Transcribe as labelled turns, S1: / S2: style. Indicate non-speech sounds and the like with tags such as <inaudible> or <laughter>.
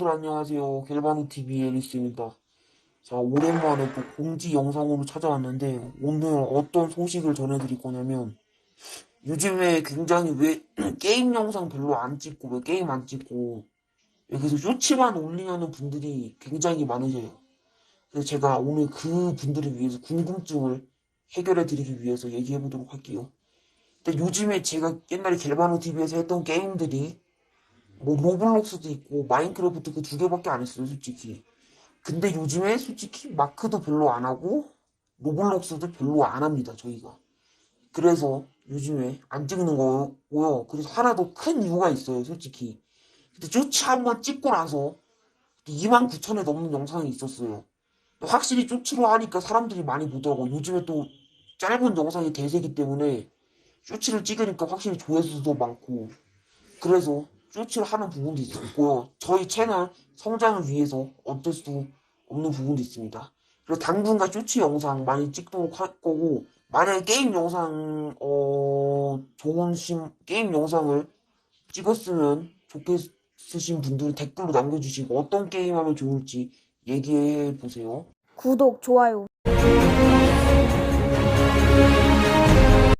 S1: 여러분들 안녕하세요. 겔바노TV의 에리스입니다. 자, 오랜만에 또 공지 영상으로 찾아왔는데, 오늘 어떤 소식을 전해드릴 거냐면, 요즘에 굉장히 왜 <clears throat> 게임 영상 별로 안 찍고, 왜 게임 안 찍고, 여기서 쇼츠만 올리려는 분들이 굉장히 많으세요. 그래서 제가 오늘 그 분들을 위해서 궁금증을 해결해 드리기 위해서 얘기해 보도록 할게요. 근데 요즘에 제가 옛날에 겔바노TV에서 했던 게임들이 뭐 로블록스도 있고 마인크래프트 그 두 개밖에 안 했어요 솔직히. 근데 요즘에 솔직히 마크도 별로 안 하고 로블록스도 별로 안 합니다 저희가. 그래서 요즘에 안 찍는 거고요. 그래서 하나도 큰 이유가 있어요 솔직히. 근데 쇼츠 한번 찍고 나서 2만 9천에 넘는 영상이 있었어요. 확실히 쇼츠로 하니까 사람들이 많이 보더라고. 요즘에 또 짧은 영상이 대세기 때문에 쇼츠를 찍으니까 확실히 조회수도 많고. 그래서 쇼츠를 하는 부분도 있고요. 저희 채널 성장을 위해서 어쩔 수 없는 부분도 있습니다. 그래서 당분간 쇼츠 영상 많이 찍도록 할 거고, 만약에 게임 영상, 어, 좋은 심, 게임 영상을 찍었으면 좋겠으신 분들은 댓글로 남겨주시고, 어떤 게임 하면 좋을지 얘기해 보세요.
S2: 구독, 좋아요